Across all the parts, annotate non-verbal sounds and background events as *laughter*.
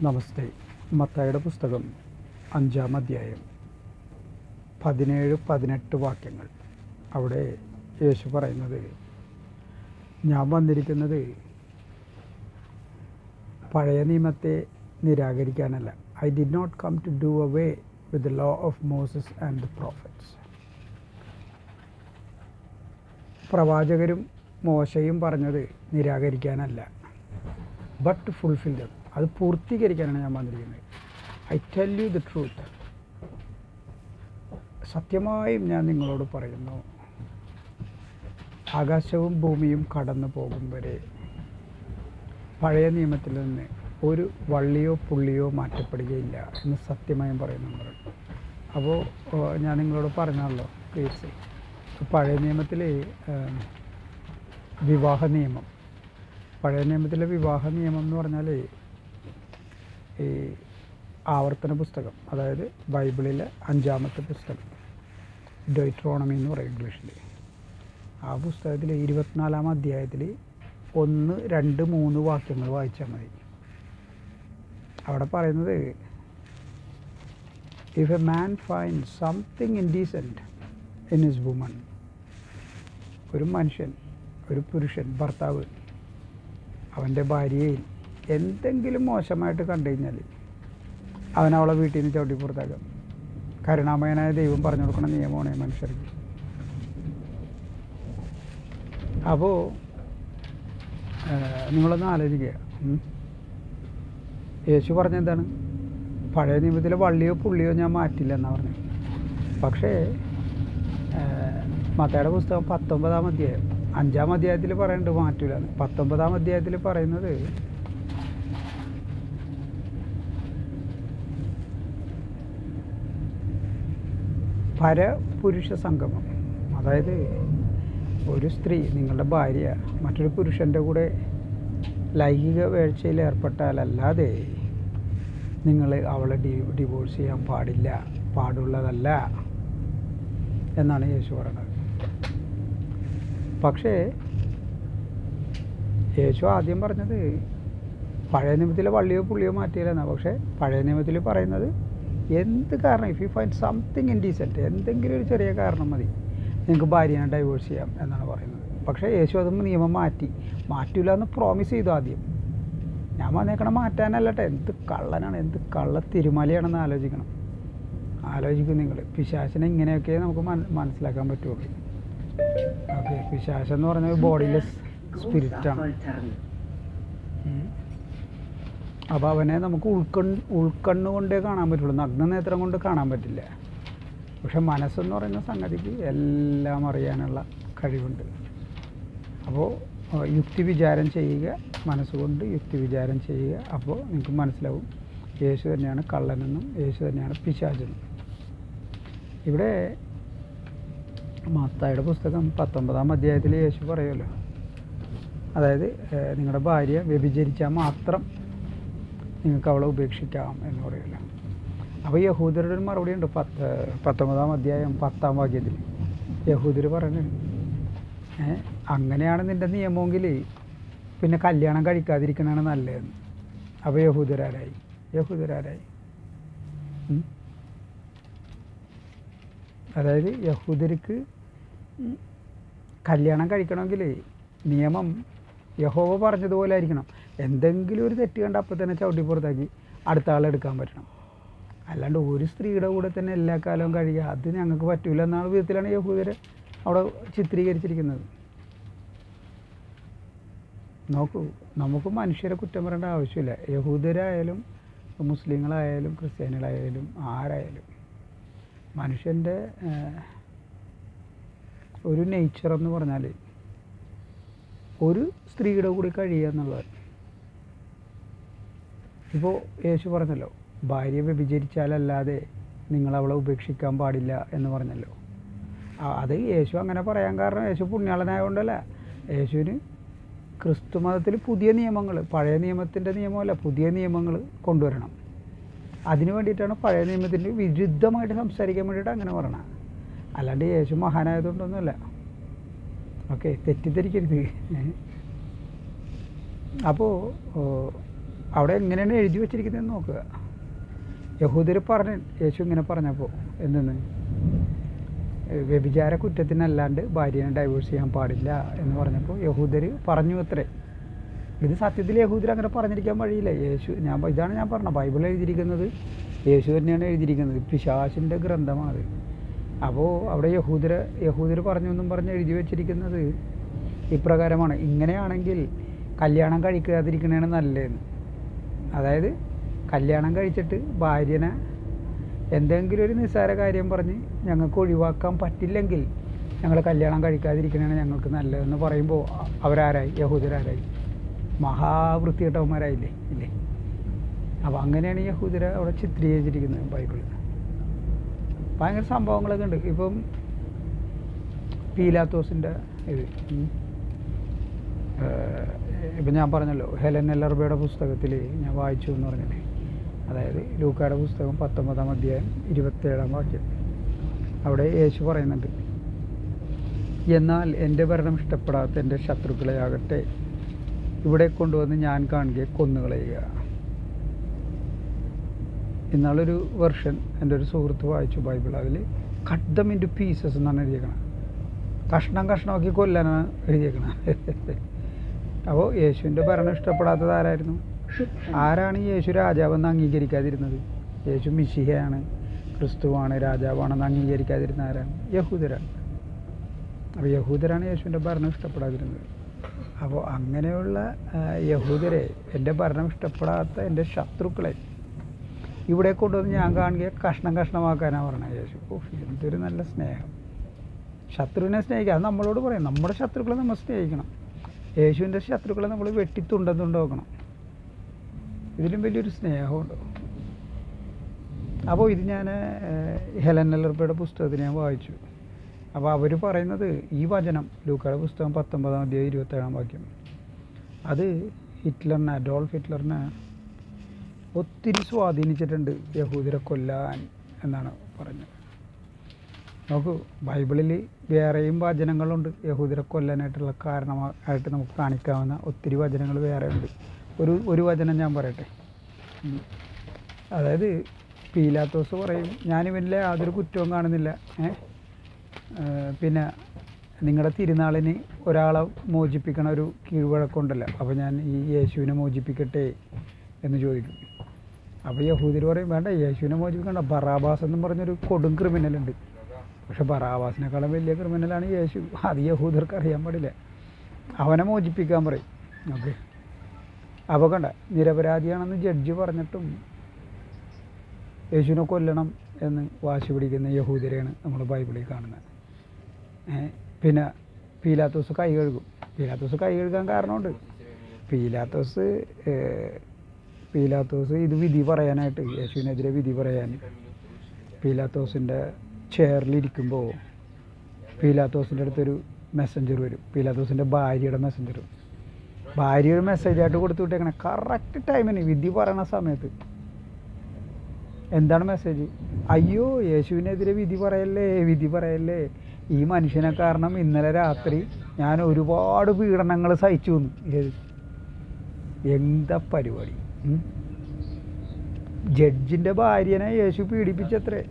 നമസ്തേ. മത്തായുടെ പുസ്തകം അഞ്ചാം അധ്യായം. പതിനേഴ് പതിനെട്ട് വാക്യങ്ങൾ. അവിടെ യേശു പറയുന്നത് ഞാൻ വന്നിരിക്കുന്നത് പഴയ നിയമത്തെ നിരാകരിക്കാനല്ല. I did not come to do away with the law of Moses and the prophets പ്രവാചകരും മോശയും പറഞ്ഞത് നിരാകരിക്കാനല്ല ബട്ട് ഫുൾഫിൽ ദം അത് പൂർത്തീകരിക്കാനാണ് ഞാൻ വന്നിരിക്കുന്നത്. I tell you the truth സത്യമായും ഞാൻ നിങ്ങളോട് പറയുന്നു. ആകാശവും ഭൂമിയും കടന്നു പോകും വരെ പഴയ നിയമത്തിൽ നിന്ന് ഒരു വള്ളിയോ പുള്ളിയോ മാറ്റപ്പെടുകയില്ല എന്ന് സത്യമായും പറയുന്നുണ്ട് അപ്പോൾ ഞാൻ നിങ്ങളോട് പറഞ്ഞാണല്ലോ പ്ലീസ് പഴയ നിയമത്തിലെ വിവാഹ നിയമം. പഴയ നിയമത്തിലെ വിവാഹ നിയമം എന്ന് പറഞ്ഞാൽ ഈ ആവർത്തന പുസ്തകം അതായത് ബൈബിളിലെ അഞ്ചാമത്തെ പുസ്തകം ഡൊയ്ട്രോണമി എന്ന് പറയും ഇംഗ്ലീഷിൽ ആ പുസ്തകത്തിൽ ഇരുപത്തിനാലാം അധ്യായത്തിൽ ഒന്ന് രണ്ട് മൂന്ന് വാക്യങ്ങൾ വായിച്ചാൽ മതി. അവിടെ പറയുന്നത് if a man find something indecent in his woman ഒരു മനുഷ്യൻ ഒരു പുരുഷൻ ഭർത്താവ് അവന്റെ ഭാര്യയിൽ എന്തെങ്കിലും മോശമായിട്ട് കണ്ടു കഴിഞ്ഞാൽ അവനവളെ വീട്ടിൽ നിന്ന് ചവിട്ടി പുറത്താക്കാം. കരുണാമയനായ ദൈവം പറഞ്ഞു കൊടുക്കുന്ന നിയമമാണ് മനുഷ്യർക്ക്. അപ്പോൾ നിങ്ങളൊന്ന് ആലോചിക്കുക. യേശു പറഞ്ഞെന്താണ് പഴയ നിയമത്തിലെ വള്ളിയോ പുള്ളിയോ ഞാൻ മാറ്റില്ല എന്നാണ് പറഞ്ഞത്. പക്ഷേ മത്തയുടെ പുസ്തകം പത്തൊമ്പതാം അധ്യായം അഞ്ചാം അധ്യായത്തിൽ പറയുന്നുണ്ട് മാറ്റില്ല എന്ന്. പത്തൊമ്പതാം അധ്യായത്തിൽ പറയുന്നത് പരപുരുഷ സംഗമം അതായത് ഒരു സ്ത്രീ നിങ്ങളുടെ ഭാര്യ മറ്റൊരു പുരുഷന്റെ കൂടെ ലൈംഗിക വേഴ്ചയിൽ ഏർപ്പെട്ടാലല്ലാതെ നിങ്ങൾ അവളെ ഡി ഡിവോഴ്സ് ചെയ്യാൻ പാടില്ല പാടുള്ളതല്ല എന്നാണ് യേശു പറയുന്നത്. പക്ഷേ യേശു ആദ്യം പറഞ്ഞത് പഴയ നിയമത്തിലെ വള്ളിയോ പുള്ളിയോ മാറ്റിയില്ലെന്നാണ് പക്ഷേ പഴയ നിയമത്തിൽ പറയുന്നത് എന്ത് കാരണം? If you find something in indecent എന്തെങ്കിലും ഒരു ചെറിയ കാരണം മതി. നിങ്ങൾക്ക് ഭാര്യനെ ഡൈവോഴ്സ് ചെയ്യാം എന്നാണ് പറയുന്നത്. പക്ഷേ യേശു അതും നിയമം മാറ്റി. മാറ്റില്ല എന്ന് പ്രോമിസ് ചെയ്തു ആദ്യം. ഞാൻ വന്നേക്കണം മാറ്റാനല്ലട്ടെ. എന്ത് കള്ളനാണ് എന്ത് കള്ള തിരുമലയാണെന്ന് ആലോചിക്കണം. ആലോചിക്കും നിങ്ങൾ. പിശാശിനെ ഇങ്ങനെയൊക്കെ നമുക്ക് മന മനസ്സിലാക്കാൻ പറ്റുള്ളൂ. ഓക്കെ പിശാശെന്ന് എന്ന് പറഞ്ഞാൽ ബോഡിലെസ് സ്പിരിറ്റാണ് അപ്പോൾ അവനെ നമുക്ക് ഉൾക്കണ് ഉൾക്കണ്ണ് കൊണ്ടേ കാണാൻ പറ്റുള്ളൂ. നഗ്നനേത്രം കൊണ്ട് കാണാൻ പറ്റില്ല. പക്ഷെ മനസ്സെന്ന് പറയുന്ന സംഗതിക്ക് എല്ലാം അറിയാനുള്ള കഴിവുണ്ട്. അപ്പോൾ യുക്തി വിചാരം ചെയ്യുക മനസ്സുകൊണ്ട് യുക്തി വിചാരം ചെയ്യുക. അപ്പോൾ നിങ്ങൾക്ക് മനസ്സിലാവും. യേശു തന്നെയാണ് കള്ളനെന്നും യേശു തന്നെയാണ് പിശാചെന്നും. ഇവിടെ മത്തായുടെ പുസ്തകം പത്തൊമ്പതാം അധ്യായത്തിൽ യേശു പറയുമല്ലോ അതായത് നിങ്ങളുടെ ഭാര്യ വ്യഭിചരിച്ചാൽ മാത്രം നിങ്ങൾക്ക് അവളെ ഉപേക്ഷിക്കാം എന്ന് പറയില്ല അപ്പോൾ യഹൂദരുടെ ഒരു മറുപടി ഉണ്ട് പത്ത് പത്തൊമ്പതാം അധ്യായം പത്താം വാക്യത്തിൽ യഹൂദർ പറഞ്ഞു അങ്ങനെയാണ് നിന്റെ നിയമമെങ്കിൽ പിന്നെ കല്യാണം കഴിക്കാതിരിക്കണതാണ് നല്ലതെന്ന്. അപ്പോൾ യഹൂദരാരായി? യഹൂദരാരായി? അതായത് യഹൂദർക്ക് കല്യാണം കഴിക്കണമെങ്കിൽ നിയമം യഹോവ പറഞ്ഞതുപോലെ ആയിരിക്കണം. എന്തെങ്കിലും ഒരു തെറ്റ് കണ്ട അപ്പം തന്നെ ചവിട്ടി പുറത്താക്കി അടുത്ത ആളെ എടുക്കാൻ പറ്റണം. അല്ലാണ്ട് ഒരു സ്ത്രീയുടെ കൂടെ തന്നെ എല്ലാ കാലവും കഴിയുക അത് ഞങ്ങൾക്ക് പറ്റൂല എന്നാണ് വിധത്തിലാണ് യഹൂദരെ അവിടെ ചിത്രീകരിച്ചിരിക്കുന്നത്. നോക്കൂ നമുക്ക് മനുഷ്യരെ കുറ്റം പറയേണ്ട ആവശ്യമില്ല. യഹൂദരായാലും മുസ്ലിങ്ങളായാലും ക്രിസ്ത്യാനികളായാലും ആരായാലും മനുഷ്യന്റെ ഒരു നേച്ചർ എന്ന് പറഞ്ഞാൽ ഒരു സ്ത്രീയുടെ കൂടി കഴിയുക എന്നുള്ളത് ഇപ്പോൾ യേശു പറഞ്ഞല്ലോ ഭാര്യ വ്യഭിചരിച്ചാലല്ലാതെ നിങ്ങൾ അവളെ ഉപേക്ഷിക്കാൻ പാടില്ല എന്ന് പറഞ്ഞല്ലോ. അത് യേശു അങ്ങനെ പറയാൻ കാരണം യേശു പുണ്യാളനായതുകൊണ്ടല്ല യേശുവിന് ക്രിസ്തു മതത്തിൽ പുതിയ നിയമങ്ങൾ പഴയ നിയമത്തിന്റെ നിയമമല്ല പുതിയ നിയമങ്ങൾ കൊണ്ടുവരണം. അതിന് വേണ്ടിയിട്ടാണ് പഴയ നിയമത്തിന്റെ വിരുദ്ധമായിട്ട് സംസാരിക്കാൻ വേണ്ടിയിട്ട് അങ്ങനെ പറയണം അല്ലാണ്ട് യേശു മഹാനായതുകൊണ്ടൊന്നുമല്ല. ഓക്കെ തെറ്റിദ്ധരിക്കരുത്. അപ്പോൾ അവിടെ എങ്ങനെയാണ് എഴുതി വെച്ചിരിക്കുന്നതെന്ന് നോക്കുക. യഹൂദർ പറഞ്ഞു യേശു ഇങ്ങനെ പറഞ്ഞപ്പോൾ എന്തെന്ന്? വ്യഭിചാര കുറ്റത്തിനല്ലാണ്ട് ഭാര്യനെ ഡൈവോഴ്സ് ചെയ്യാൻ പാടില്ല എന്ന് പറഞ്ഞപ്പോൾ യഹൂദർ പറഞ്ഞു അത്രേ. ഇത് സത്യത്തിൽ യഹൂദർ അങ്ങനെ പറഞ്ഞിരിക്കാൻ വഴിയില്ല. യേശു ഞാൻ ഇതാണ് ഞാൻ പറഞ്ഞത്. ബൈബിൾ എഴുതിയിരിക്കുന്നത് യേശു തന്നെയാണ് എഴുതിയിരിക്കുന്നത്. പിശാശിന്റെ ഗ്രന്ഥമാണ് അപ്പോൾ അവിടെ യഹൂദർ യഹൂദർ പറഞ്ഞു എന്നും പറഞ്ഞ് എഴുതി വെച്ചിരിക്കുന്നത് ഇപ്രകാരമാണ്. ഇങ്ങനെയാണെങ്കിൽ കല്യാണം കഴിക്കാതിരിക്കണതാണ് നല്ലതെന്ന്. അതായത് കല്യാണം കഴിച്ചിട്ട് ഭാര്യനെ എന്തെങ്കിലും ഒരു നിസ്സാര കാര്യം പറഞ്ഞ് ഞങ്ങൾക്ക് ഒഴിവാക്കാൻ പറ്റില്ലെങ്കിൽ ഞങ്ങൾ കല്യാണം കഴിക്കാതിരിക്കണതാണ് ഞങ്ങൾക്ക് നല്ലതെന്ന് പറയുമ്പോൾ അവരാരായി? യഹൂദരാരായി? മഹാവൃത്തികെട്ടവന്മാരായില്ലേ? ഇല്ലേ? അപ്പോൾ അങ്ങനെയാണ് യഹൂദര അവിടെ ചിത്രീകരിച്ചിരിക്കുന്നത് ബൈബിളിൽ ഭയങ്കര സംഭവങ്ങളൊക്കെ ഉണ്ട്. ഇപ്പം പീലാത്തോസിന്റെ ഇത് ഇപ്പം ഞാൻ പറഞ്ഞല്ലോ ഹെലൻ എല്ലർബയുടെ പുസ്തകത്തിൽ ഞാൻ വായിച്ചു എന്ന് പറഞ്ഞില്ലേ? അതായത് ലൂക്കായുടെ പുസ്തകം പത്തൊമ്പതാം അധ്യായം ഇരുപത്തേഴാം വാക്യം. അവിടെ യേശു പറയുന്നുണ്ട് എന്നാൽ എന്റെ ഭരണം ഇഷ്ടപ്പെടാത്ത എന്റെ ശത്രുക്കളെയാകട്ടെ. ഇവിടെ കൊണ്ടുവന്ന് ഞാൻ കാണുകയെ കൊന്നുകളയുക. ഇന്നാളൊരു വെർഷൻ എന്റെ ഒരു സുഹൃത്ത് വായിച്ചു ബൈബിൾ അതിൽ cut them into pieces എന്നാണ് എഴുതിയേക്കണം കഷ്ണം കഷ്ണമാക്കി കൊല്ലാനാണ് എഴുതിയേക്കണം *laughs* അപ്പോൾ യേശുവിന്റെ ഭരണം ഇഷ്ടപ്പെടാത്തത് ആരായിരുന്നു? ആരാണ് യേശു രാജാവെന്ന് അംഗീകരിക്കാതിരുന്നത്? യേശു മിശിഹയാണ് ക്രിസ്തുവാണ് രാജാവാണെന്ന് അംഗീകരിക്കാതിരുന്ന ആരാണ്? യഹൂദരാണ്. അപ്പോൾ യഹൂദരാണ് യേശുവിന്റെ ഭരണം ഇഷ്ടപ്പെടാതിരുന്നത്. അപ്പോൾ അങ്ങനെയുള്ള യഹൂദരെ എന്റെ ഭരണം ഇഷ്ടപ്പെടാത്ത എന്റെ ശത്രുക്കളെ ഇവിടെ കൊണ്ടുവന്ന് ഞാൻ കാണുക കഷ്ണം കഷ്ണമാക്കാനാണ് പറഞ്ഞത് യേശു. ഓ എന്തൊരു നല്ല സ്നേഹം. ശത്രുവിനെ സ്നേഹിക്കുക. അത് നമ്മളോട് പറയും. നമ്മുടെ ശത്രുക്കളെ നമ്മൾ സ്നേഹിക്കണം. യേശുവിന്റെ ശത്രുക്കളെ നമ്മൾ വെട്ടിത്തുണ്ടെന്നുണ്ടാക്കണം ഇതിലും വലിയൊരു സ്നേഹമുണ്ടോ. അപ്പോൾ ഇത് ഞാൻ ഹെലൻ എല്ലർപ്പയുടെ പുസ്തകത്തിൽ ഞാൻ വായിച്ചു. അപ്പോൾ അവർ പറയുന്നത് ഈ വചനം ലൂക്കയുടെ പുസ്തകം പത്തൊമ്പതാം അധ്യായം ഇരുപത്തേഴാം വാക്യം. അത് ഹിറ്റ്ലറിനെ അഡോൾഫ് ഹിറ്റ്ലറിനെ ഒത്തിരി സ്വാധീനിച്ചിട്ടുണ്ട്. യഹൂദരെ കൊല്ലാൻ എന്നാണ് പറഞ്ഞത്. നോക്കൂ ബൈബിളിൽ വേറെയും വചനങ്ങളുണ്ട്. യഹൂദരെ കൊല്ലാനായിട്ടുള്ള കാരണമായിട്ട് നമുക്ക് കാണിക്കാവുന്ന ഒത്തിരി വചനങ്ങൾ വേറെ ഉണ്ട് ഒരു ഒരു വചനം ഞാൻ പറയട്ടെ? അതായത് പീലാത്തോസ് പറയും ഞാനിവനിലെ യാതൊരു കുറ്റവും കാണുന്നില്ല. പിന്നെ നിങ്ങളുടെ തിരുനാളിന് ഒരാളെ മോചിപ്പിക്കണ ഒരു കീഴ്വഴക്കമുണ്ടല്ലോ അപ്പോൾ ഞാൻ ഈ യേശുവിനെ മോചിപ്പിക്കട്ടെ എന്ന് ചോദിക്കും. അപ്പോൾ യഹൂദിർ പറയും വേണ്ട യേശുവിനെ മോചിപ്പിക്കണ്ട. ബറാബാസ് എന്നും പറഞ്ഞൊരു കൊടും ക്രിമിനൽ ഉണ്ട്. പക്ഷെ ബറാബാസിനേക്കാളും വലിയ ക്രിമിനലാണ് യേശു. അത് യഹൂദർക്ക് അറിയാൻ പാടില്ല. അവനെ മോചിപ്പിക്കാൻ പറയും. ഓക്കെ അപ്പോൾ കണ്ട നിരപരാധിയാണെന്ന് ജഡ്ജ് പറഞ്ഞിട്ടും യേശുവിനെ കൊല്ലണം എന്ന് വാശി പിടിക്കുന്ന യഹൂദരെയാണ് നമ്മൾ ബൈബിളിൽ കാണുന്നത്. പിന്നെ പീലാത്തോസ് കൈ കഴുകും. പീലാത്തോസ് കൈ കഴുകാൻ കാരണമുണ്ട്. പീലാത്തോസ് പീലാത്തോസ് ഇത് വിധി പറയാനായിട്ട് യേശുവിനെതിരെ വിധി പറയാൻ പീലാത്തോസിന്റെ ചെയറിലിരിക്കുമ്പോൾ പീലാത്തോസിന്റെ അടുത്തൊരു മെസ്സഞ്ചർ വരും. പീലാത്തോസിന്റെ ഭാര്യയുടെ മെസ്സഞ്ചർ ഭാര്യ ഒരു മെസ്സേജായിട്ട് കൊടുത്തു വിട്ടേക്കണേ. കറക്റ്റ് ടൈമിന് വിധി പറയണ സമയത്ത്. എന്താണ് മെസ്സേജ് അയ്യോ യേശുവിനെതിരെ വിധി പറയല്ലേ വിധി പറയല്ലേ. ഈ മനുഷ്യനെ കാരണം ഇന്നലെ രാത്രി ഞാൻ ഒരുപാട് പീഡനങ്ങൾ സഹിച്ചു എന്ന്. എന്താ പരിപാടി? ജഡ്ജിന്റെ ഭാര്യനെ യേശു പീഡിപ്പിച്ചത്രേ.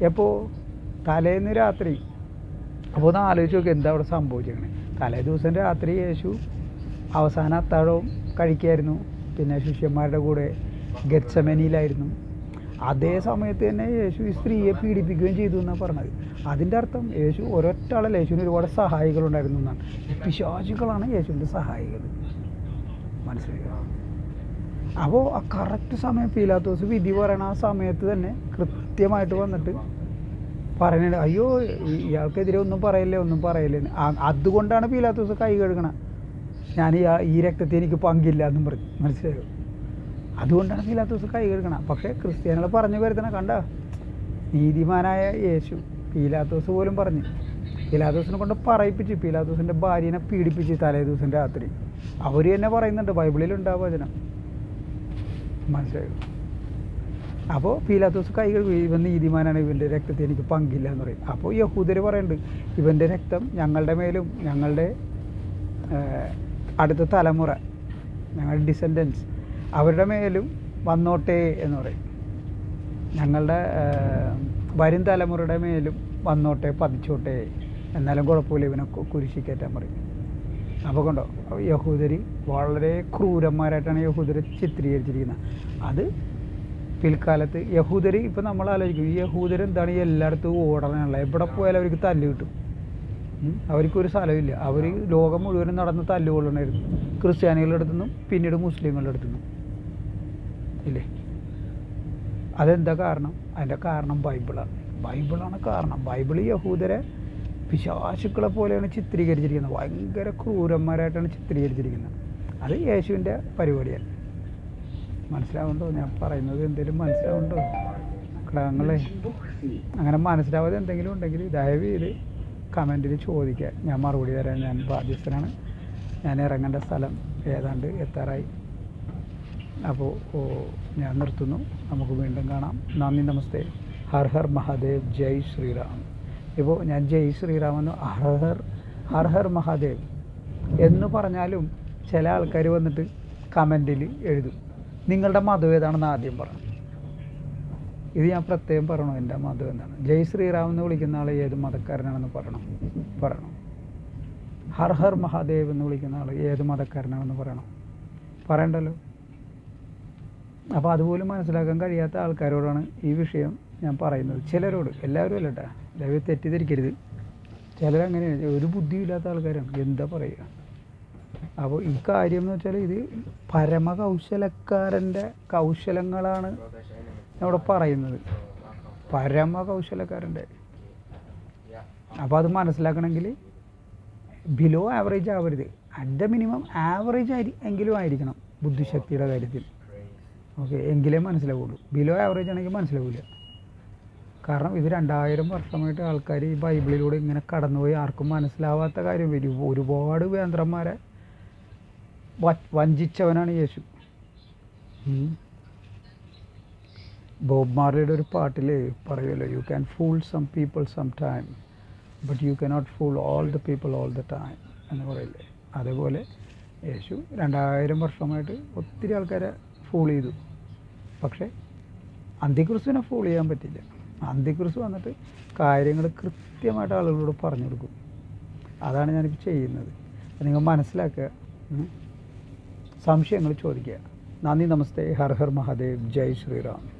എപ്പോൾ തലേന്ന് രാത്രി. അപ്പോൾ ഒന്ന് ആലോചിച്ച് നോക്കി എന്താ അവിടെ സംഭവിച്ചിരിക്കണേ തലേ ദിവസം രാത്രി യേശു അവസാന അത്താഴവും കഴിക്കായിരുന്നു. പിന്നെ ശിഷ്യന്മാരുടെ കൂടെ ഗച്ചമനിയിലായിരുന്നു അതേ സമയത്ത് തന്നെ യേശു ഈ സ്ത്രീയെ പീഡിപ്പിക്കുകയും ചെയ്തു എന്നാണ് പറഞ്ഞത്. അതിന്റെ അർത്ഥം യേശു ഒരൊറ്റ യേശുവിന് ഒരുപാട് സഹായികളുണ്ടായിരുന്നു എന്നാണ്. പിശാചുക്കളാണ് യേശുവിന്റെ സഹായികൾ. മനസ്സിലായോ? അപ്പോൾ ആ കറക്റ്റ് സമയം പീലാത്തോസ് വിധി പറയണ ആ സമയത്ത് തന്നെ കൃത്യമായിട്ട് വന്നിട്ട് പറയുന്നുണ്ട് അയ്യോ ഇയാൾക്കെതിരെ ഒന്നും പറയല്ലേ ഒന്നും പറയല്ലേ അതുകൊണ്ടാണ് പീലാത്തോസ് കൈ കഴുകണ. ഞാൻ ഈ ഈ രക്തത്തെ എനിക്ക് പങ്കില്ല എന്നും പറഞ്ഞു. മനസ്സിലായോ? അതുകൊണ്ടാണ് പീലാത്തോസ് കൈ കഴുകണ. പക്ഷേ ക്രിസ്ത്യാനികളെ പറഞ്ഞു വരുത്തണ കണ്ട? നീതിമാനായ യേശു പീലാത്തോസ് പോലും പറഞ്ഞു. പീലാത്തോസിനെ കൊണ്ട് പറയിപ്പിച്ച് പീലാത്തോസിന്റെ ഭാര്യനെ പീഡിപ്പിച്ച് തലേ ദിവസം രാത്രി. അവർ തന്നെ പറയുന്നുണ്ട് ബൈബിളിൽ ആ വചനം. മനസ്സിലായോ? അപ്പോൾ പീലാത്തോസ് കൈ കഴുകി ഇവൻ നീതിമാനാണ് ഇവന്റെ രക്തത്തെ എനിക്ക് പങ്കില്ല എന്ന് പറയും. അപ്പോൾ യഹൂദർ പറയുന്നുണ്ട് ഇവന്റെ രക്തം ഞങ്ങളുടെ മേലും ഞങ്ങളുടെ അടുത്ത തലമുറ ഞങ്ങളുടെ ഡിസെൻഡൻസ് അവരുടെ മേലും വന്നോട്ടെ എന്ന് പറയും. ഞങ്ങളുടെ വരും തലമുറയുടെ മേലും വന്നോട്ടെ പതിച്ചോട്ടെ എന്നാലും കുഴപ്പമില്ല ഇവനെ കുരിശിക്കേറ്റാൻ പറയും. അപ്പോൾ കണ്ടോ യഹൂദർ വളരെ ക്രൂരന്മാരായിട്ടാണ് യഹൂദരെ ചിത്രീകരിച്ചിരിക്കുന്നത്. അത് പിൽക്കാലത്ത് യഹൂദർ ഇപ്പം നമ്മൾ ആലോചിക്കും ഈ യഹൂദർ എന്താണ് എല്ലായിടത്തും ഓടാനുള്ള എവിടെ പോയാലും അവർക്ക് തല്ല് കിട്ടും. അവർക്കൊരു സ്ഥലമില്ല അവർ ലോകം മുഴുവനും നടന്ന് തല്ലുകൊള്ളണമായിരുന്നു ക്രിസ്ത്യാനികളുടെ അടുത്തുനിന്നും പിന്നീട് മുസ്ലിങ്ങളുടെ അടുത്തുനിന്നും ഇല്ലേ? അതെന്താ കാരണം? അതിന്റെ കാരണം ബൈബിളാണ്. ബൈബിളാണ് കാരണം. ബൈബിൾ യഹൂദരെ പിശാശുക്കളെ പോലെയാണ് ചിത്രീകരിച്ചിരിക്കുന്നത്. ഭയങ്കര ക്രൂരന്മാരായിട്ടാണ് ചിത്രീകരിച്ചിരിക്കുന്നത്. അത് യേശുവിന്റെ പരിപാടിയാണ്. മനസ്സിലാവുന്നുണ്ടോ? ഞാൻ പറയുന്നത് എന്തെങ്കിലും മനസ്സിലാവുന്നുണ്ടോ? ഘടകങ്ങളെ അങ്ങനെ മനസ്സിലാവാതെ എന്തെങ്കിലും ഉണ്ടെങ്കിൽ ദയവ് ചെയ്ത് കമന്റിൽ ചോദിക്കുക. ഞാൻ മറുപടി തരാൻ ഞാൻ ബാധ്യസ്ഥനാണ്. ഞാൻ ഇറങ്ങേണ്ട സ്ഥലം ഏതാണ്ട് എത്താറായി. അപ്പോൾ ഞാൻ നിർത്തുന്നു. നമുക്ക് വീണ്ടും കാണാം. നന്ദി നമസ്തേ. ഹർ ഹർ മഹാദേവ്. ജയ് ശ്രീറാം. ഇപ്പോൾ ഞാൻ ജയ് ശ്രീറാം എന്ന് ഹർ ഹർ ഹർ ഹർ മഹാദേവ് എന്ന് പറഞ്ഞാലും ചില ആൾക്കാർ വന്നിട്ട് കമന്റിൽ എഴുതും. നിങ്ങളുടെ മതം ഏതാണെന്ന് ആദ്യം പറഞ്ഞു ഇത് ഞാൻ പ്രത്യേകം പറയണോ? എന്റെ മതം എന്താണ്? ജയ് ശ്രീറാം എന്ന് വിളിക്കുന്ന ആൾ ഏത് മതക്കാരനാണെന്ന് പറയണം? പറയണം. ഹർ ഹർ മഹാദേവ് എന്ന് വിളിക്കുന്ന ആൾ ഏത് മതക്കാരനാണെന്ന് പറയണം? പറയണ്ടല്ലോ. അപ്പോൾ അതുപോലും മനസ്സിലാക്കാൻ കഴിയാത്ത ആൾക്കാരോടാണ് ഈ വിഷയം ഞാൻ പറയുന്നത്. ചിലരോട് എല്ലാവരും അല്ല ദയവ് തെറ്റിദ്ധരിക്കരുത്. ചിലരങ്ങനെയാണ് ഒരു ബുദ്ധിയില്ലാത്ത ആൾക്കാരാണ്. എന്താ പറയുക? അപ്പോൾ ഈ കാര്യം എന്ന് വെച്ചാൽ ഇത് പരമകൗശലക്കാരന്റെ കൗശലങ്ങളാണ് അവിടെ പറയുന്നത്. പരമകൗശലക്കാരന്റെ. അപ്പോൾ അത് മനസ്സിലാക്കണമെങ്കിൽ ബിലോ ആവറേജ് ആവരുത്. അറ്റ് ദ മിനിമം ആവറേജ് ആയി എങ്കിലും ആയിരിക്കണം ബുദ്ധിശക്തിയുടെ കാര്യത്തിൽ. ഓക്കെ എങ്കിലേ മനസ്സിലാവുള്ളൂ. ബിലോ ആവറേജ് ആണെങ്കിൽ മനസ്സിലാവില്ല കാരണം ഇത് രണ്ടായിരം വർഷമായിട്ട് ആൾക്കാർ ഈ ബൈബിളിലൂടെ ഇങ്ങനെ കടന്നുപോയി. ആർക്കും മനസ്സിലാവാത്ത കാര്യം വരും. ഒരുപാട് വേന്ദ്രന്മാരെ വഞ്ചിച്ചവനാണ് യേശു. ബോബ് മാർലിയുടെ ഒരു പാട്ടിൽ പറയുമല്ലോ you can fool some people some time but you cannot fool all the people all the time എന്ന് പറയില്ലേ. അതേപോലെ യേശു രണ്ടായിരം വർഷമായിട്ട് ഒത്തിരി ആൾക്കാരെ ഫൂൾ ചെയ്തു. പക്ഷേ അന്ത്യക്രിസ്തുവിനെ ഫൂൾ ചെയ്യാൻ പറ്റില്ല അന്ത്യക്രിസ്തു വന്നിട്ട് കാര്യങ്ങൾ കൃത്യമായിട്ട് ആളുകളോട് പറഞ്ഞു കൊടുക്കും. അതാണ് ഞാനിപ്പോൾ ചെയ്യുന്നത്. നിങ്ങൾ മനസ്സിലാക്കുക. സംശയങ്ങൾ ചോദിക്കുക. നന്ദി നമസ്തേ. ഹർ ഹർ മഹാദേവ്. ജയ് ശ്രീറാം.